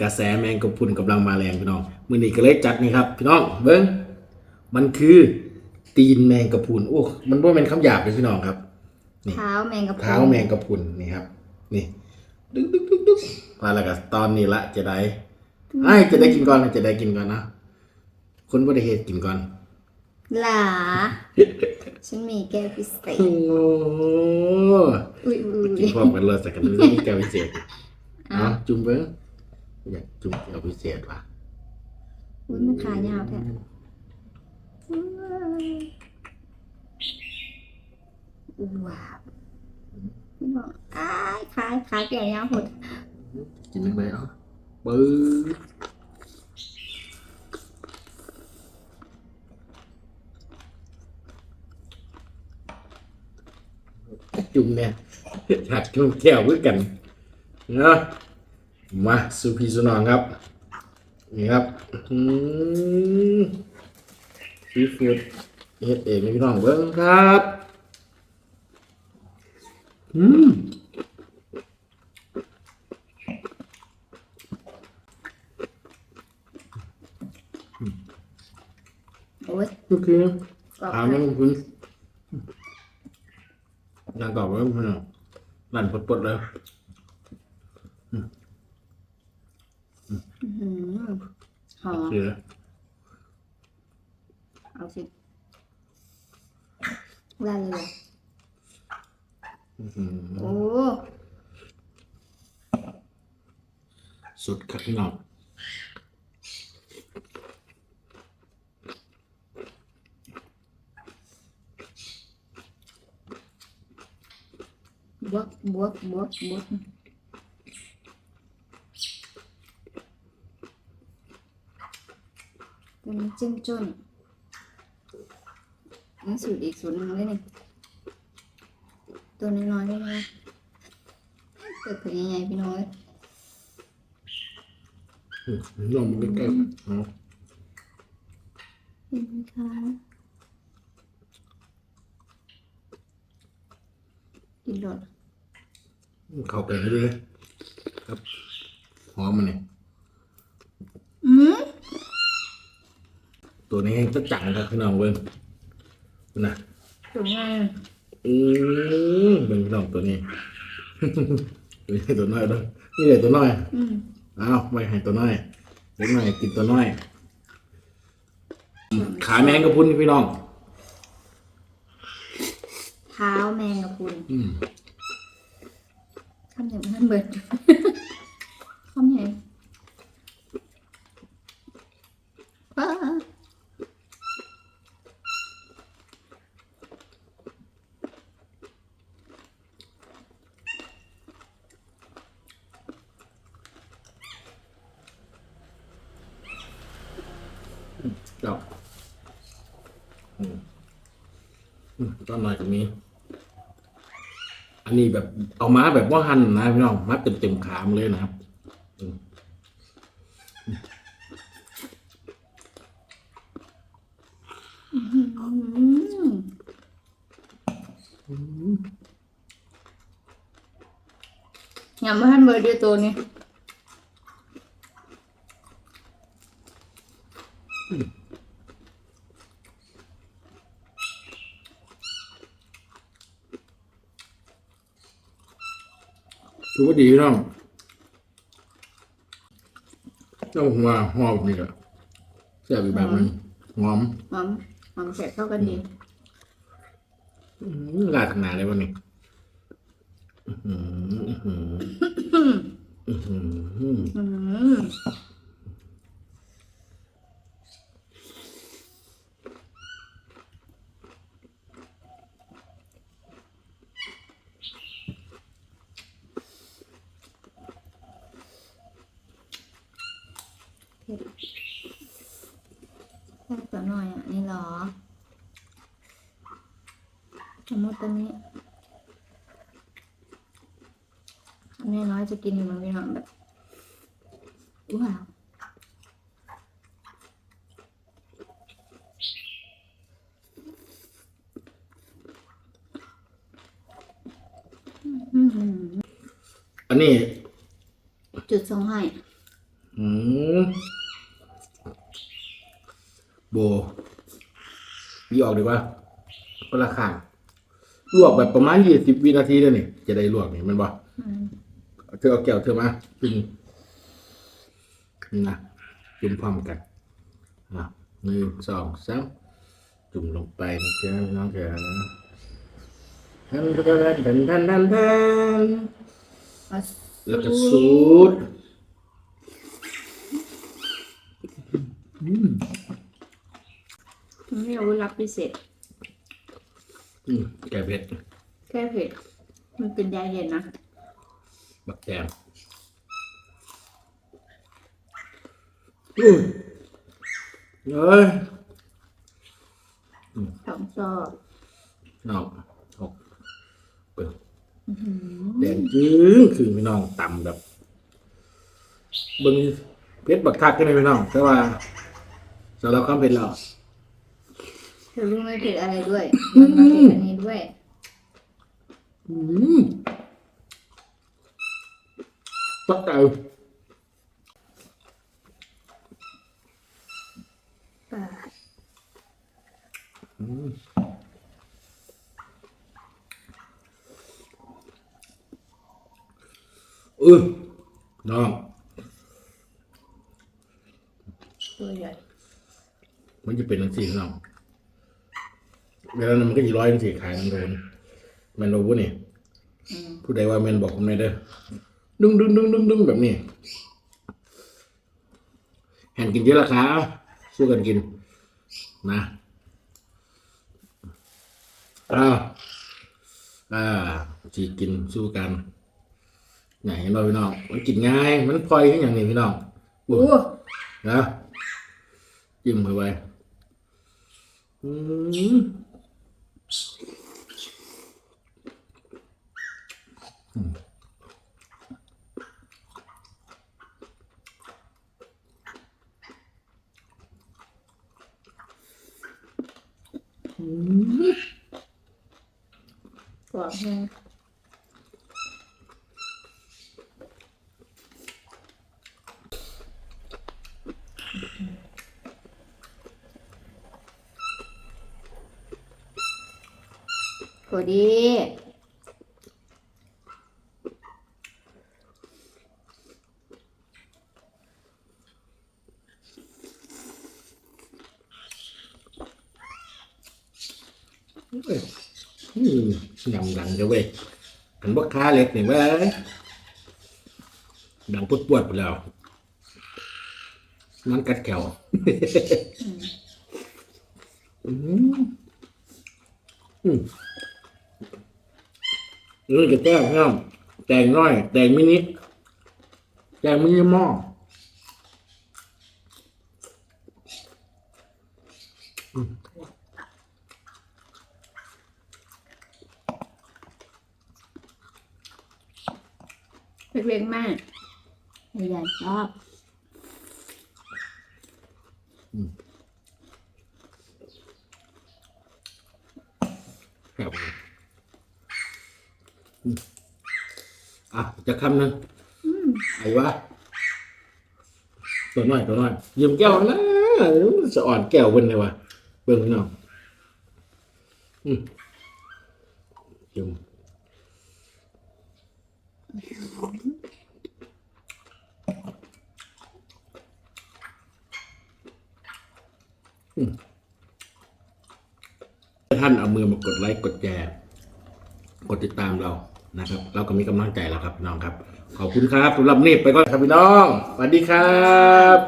กระแสแมงกะพรุนกำลังมาแรงพี่น้องมือนี้ก็เลยจัดนี่ครับพี่น้องเบิ้งมันคือตีนแมงกะพรุนโอ้ มันบ่เป็นคำหยาบเลยพี่น้องครับนี่เท้าแมงกะพรุนเท้าแมงกะพรุนนี่ครับ นี่ดึกดึกดึกดึกมาแล้วก็ตอนนี้ละจะได้ไอ้ยจะได้กินก่อนนะจะได้กินก่อนนะคนบ่ได้เฮ็ดกินก่อนหลาฉันมีแก้วพิเศษโอ้อุ้ยอุ้ยกินพร้อมกันเลยสักกันเลยมีแก้วพิเศษเอาจุ่มเบิ้ง อยากจุ่มแก้วพิเศษว่ะอุ้ยมันขายาวแท้ว้าวพี่น้องอ้ายขายขายแก่ยาวหดกินยังไงเอาปื๊ดจุ่มเนี่ยอยากจุ่มแก้วด้วยกันเนาะ มาสุพีสุนองครับ นี่ครับอืมซีฟู้ดเฮ็ดเองให้พี่น้องเบิ้งครับอืมโอ้ยโอเคกรอบถามยังคุณงานตอบว่าคุณนั่นปลดๆเลย อื้อหือหอมเสียเอาสิได้เลยเหรออื้อหือโอ้สุดครับพี่น้องบวกบวกบวกบวก ตัวนี้เจ้มจนนี่สูตรอีกสูตรหนึงเลยนี่ตัวน้อยๆได้ไหมเปิดเผยใหญ่ๆพี่น้อยอื้อหือนมใกล้ๆเอาเห็นไหมคะกินหลดเข้าไปเรื่อยๆครับหอมมันเนี่ย อืม ตัวนี้จะจังครับพี่น้องเบิ้งนะตัวง่ายอืมเบิ้งพี่น้องตัวนี้นี่ตัวน้อยด้วยนี่เลยตัวน้อยอืมเอาไว้ให้ตัวน้อยเล็กน้อยกินตัวน้อย ขาแมงกะพรุนพี่น้องเท้าแมงกะพรุนอืมคำอย่างนั้นเบิด คำใหญ่ว้า เจ้อืมอืมต้นหน่อยก็มี อันนี้แบบเอาม้าแบบว่าหั่นนะพี่น้องมัดเต็มเต็มๆขามเลยนะครับอืมอืมยำบ้านเบิดด้วยตัวนี้ ถือว่าดีพี่น้องเจ้าหัวหอมนี่แหละแซ่บอีกแบบหนึงหอมหอมหอมเสร็จเข้ากันดีอื้อลาดทางหนาเลยวันนี้อื้อหืออื้อหืออื้อหืออืม แค่ตัวหน่อยอะนี่เหรอสมมติตัวนี้อันนี้น้อยจะกินมันมีความแบบว้าวอื้อหืออันนี้ จุดทรงให้ อืม โบวีออกดีกว่าก็ราคางลวกแบบประมาณยี่สิบวินาทีเลยนี่จะได้ลวกนี่แมันบ่อืมเธอเอาแก้วเธอมาจุ่มนี่นะจุ่มพร้อมกันอะหนึ่งสองสามจุ่มลงไปนะจ๊ะน้องจ๋าทันทันทันทันทันทันเอาแล้วก็สูตรอืม ไม่เอาไว้รับพิเศษ อืมแกเผ็ดแค่เผ็ด มันเป็นยาเย็นนะบักแตงอืมเอ้ยสองซอกน้องหกเปิดอื้อหือแดงจื้อคือพี่น้องต่ำแบบเบิ้งเพชรบักทักกันเลยพี่น้อง แต่ว่าสำหรับความเป็นเรา เธอรู้ไหมเผ็ดอะไรด้วยมันมาเผ็ดอันนี้ด้วยอืมปักเตาป่าเออน้องตัวใหญ่มันจะเป็นทั้งสี่พี่น้อง เวลานั้นมันก็ยีร้อยทั้งสี่ขายมันโดนแมนโดบุนี่อืมผู้ใดว่าแมนบอกผมหน่อยเด้อดึงดึงดึงดึงดึงแบบนี้แห่นกินเยอะราคาเอาสู้กันกิน นะอ้าวอ่าจีกินสู้กันไหนเห็นบ่พี่น้องมันกินง่าย มันพลอยขึ้นอย่างนี้พี่น้องโอ้นะจิ้มเข้าไปอืม อืมกรอบแห้งพอ ดีเอ้ยอืมยำดังเด้อเว้ยอันบ่ค้าเล็กนี่เว้ยดังปวดปวดๆไปแล้วมันกัดแขวอืมอืมเออจะแก้งน้ำแตงน้อย แตงมินิแตงมินิหม้อ เล็กๆมากใหญ่ๆชอบครับอืมอะจะคำหนึงอืมไอ้วะตัวน้อยตัวน้อยยืมแก้วนะสะอ่อนแก้วเบิ่นเลยวะเบิ่งพี่น้องอืมยืมอืม ท่านเอามือมากดไลค์กดแชร์กดติดตามเรานะครับ เราก็มีกำลังใจแล้วครับพี่น้องครับ ขอบคุณครับสำหรับนี่ไปก่อนครับพี่น้องสวัสดีครับ